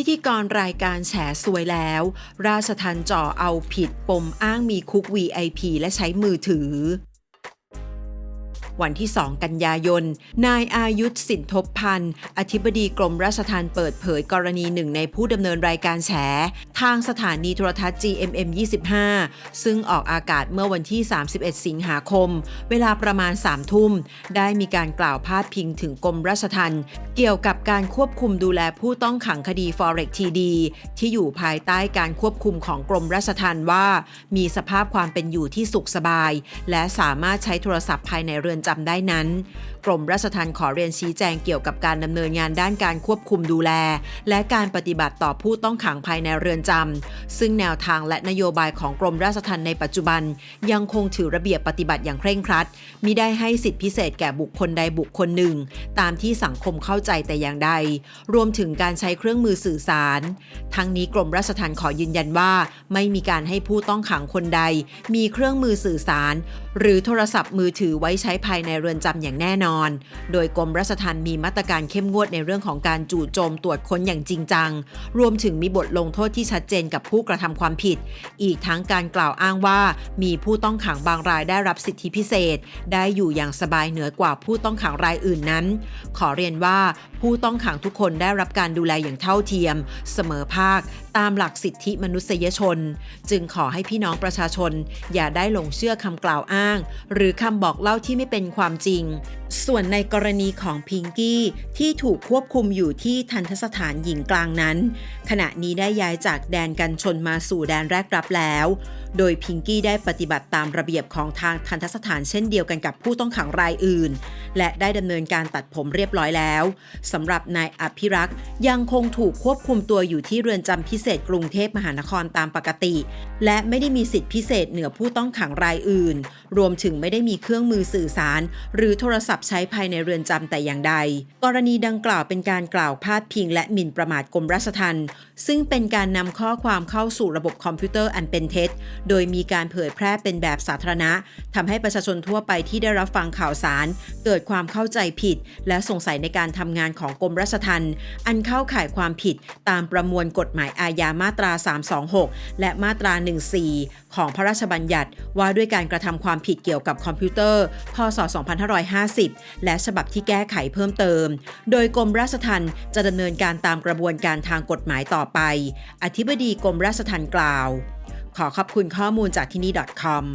พิธีกรรายการแฉสวยแล้ว ราชทันจ่อเอาผิดปมอ้างมีคุก VIP และใช้มือถือ วันที่ 2 กันยายน นายอายุทธสินทบพันธ์อธิบดีกรมราชทัณฑ์เปิดเผยกรณีหนึ่งในผู้ดำเนินรายการแฉ ทางสถานีโทรทัศน์ GMM 25 ซึ่งออกอากาศเมื่อวันที่ 31 สิงหาคม เวลาประมาณ 3 ทุ่ม ได้มีการกล่าวพาดพิงถึงกรมราชทัณฑ์เกี่ยวกับการควบคุมดูแลผู้ต้องขังคดี Forex TD ที่อยู่ภายใต้การควบคุมของกรมราชทัณฑ์ว่า มีสภาพความเป็นอยู่ที่สุขสบาย และสามารถใช้โทรศัพท์ภายในเรือนจำได้นั้น กรมราชทัณฑ์ขอเรียนชี้แจงเกี่ยวกับการดำเนินงานด้านการควบคุมดูแล และการปฏิบัติต่อผู้ต้องขังภายในเรือนจำซึ่งแนวทางและนโยบายของกรมราชทัณฑ์ในปัจจุบัน ยังคงถือระเบียบปฏิบัติอย่างเคร่งครัดมิได้ให้สิทธิพิเศษแก่บุคคลใดบุคคลหนึ่ง ตามที่สังคมเข้าใจแต่อย่างใด รวมถึงการใช้เครื่องมือสื่อสาร ทั้งนี้กรมราชทัณฑ์ขอยืนยันว่า ไม่มีการให้ผู้ต้องขังคนใด มีเครื่องมือสื่อสาร หรือโทรศัพท์มือถือไว้ใช้ภายในเรือนจำอย่างแน่นอนโดยกรมรัชทัณฑ์มีมาตรการเข้มงวดในเรื่องของการจู่โจมตรวจค้นอย่างจริงจัง รวมถึงมีบทลงโทษที่ชัดเจนกับผู้กระทำความผิด อีกทั้งการกล่าวอ้างว่า มีผู้ต้องขังบางรายได้รับสิทธิพิเศษ ได้อยู่อย่างสบายเหนือกว่าผู้ต้องขังรายอื่นนั้น ขอเรียนว่า ผู้ต้องขังทุกคนได้รับการดูแลอย่างเท่าเทียม เสมอภาค ตามหลักสิทธิมนุษยชน จึงขอให้พี่น้องประชาชน อย่าได้หลงเชื่อคำกล่าวอ้าง หรือคำบอกเล่าที่ไม่เป็นความจริง ส่วนในกรณีของพิงกี้ที่ถูกควบคุมอยู่ที่ทันทสถานหญิงกลางนั้น ขณะนี้ได้ย้ายจากแดนกันชนมาสู่แดนแรกรับแล้ว โดยพิงกี้ได้ปฏิบัติตามระเบียบของทางทันทสถานเช่นเดียวกันกับผู้ต้องขังรายอื่น และได้ดำเนินการตัดผมเรียบร้อยแล้วสำหรับนายอภิรักษ์ยังคงถูกควบคุมตัวอยู่ที่เรือนจำพิเศษกรุงเทพมหานครตามปกติ และไม่ได้มีสิทธิพิเศษเหนือผู้ต้องขังรายอื่น รวมถึงไม่ได้มีเครื่องมือสื่อสาร หรือโทรศัพท์ใช้ภายในเรือนจำแต่อย่างใด กรณีดังกล่าวเป็นการกล่าวพาดพิงและหมิ่นประมาทกรมราชทัณฑ์ซึ่งเป็นการนำข้อความเข้าสู่ระบบคอมพิวเตอร์อันเป็นเท็จ โดยมีการเผยแพร่เป็นแบบสาธารณะทำให้ประชาชนทั่วไปที่ได้รับฟังข่าวสาร เกิดความเข้าใจผิด และสงสัยในการทำงานของกรมราชทัณฑ์อันเข้าข่ายความผิดตามประมวลกฎหมายอาญามาตรา 326 และมาตรา 14 ของพระราชบัญญัติ ว่าด้วยการกระทำความผิดเกี่ยวกับคอมพิวเตอร์ พศ 2550 และฉบับที่แก้ไขเพิ่มเติม โดยกรมราชทัณฑ์จะดำเนินการตามกระบวนการทางกฎหมายต่อไป อธิบดีกรมราชทัณฑ์กล่าว ขอขอบคุณข้อมูลจากที่นี่ .com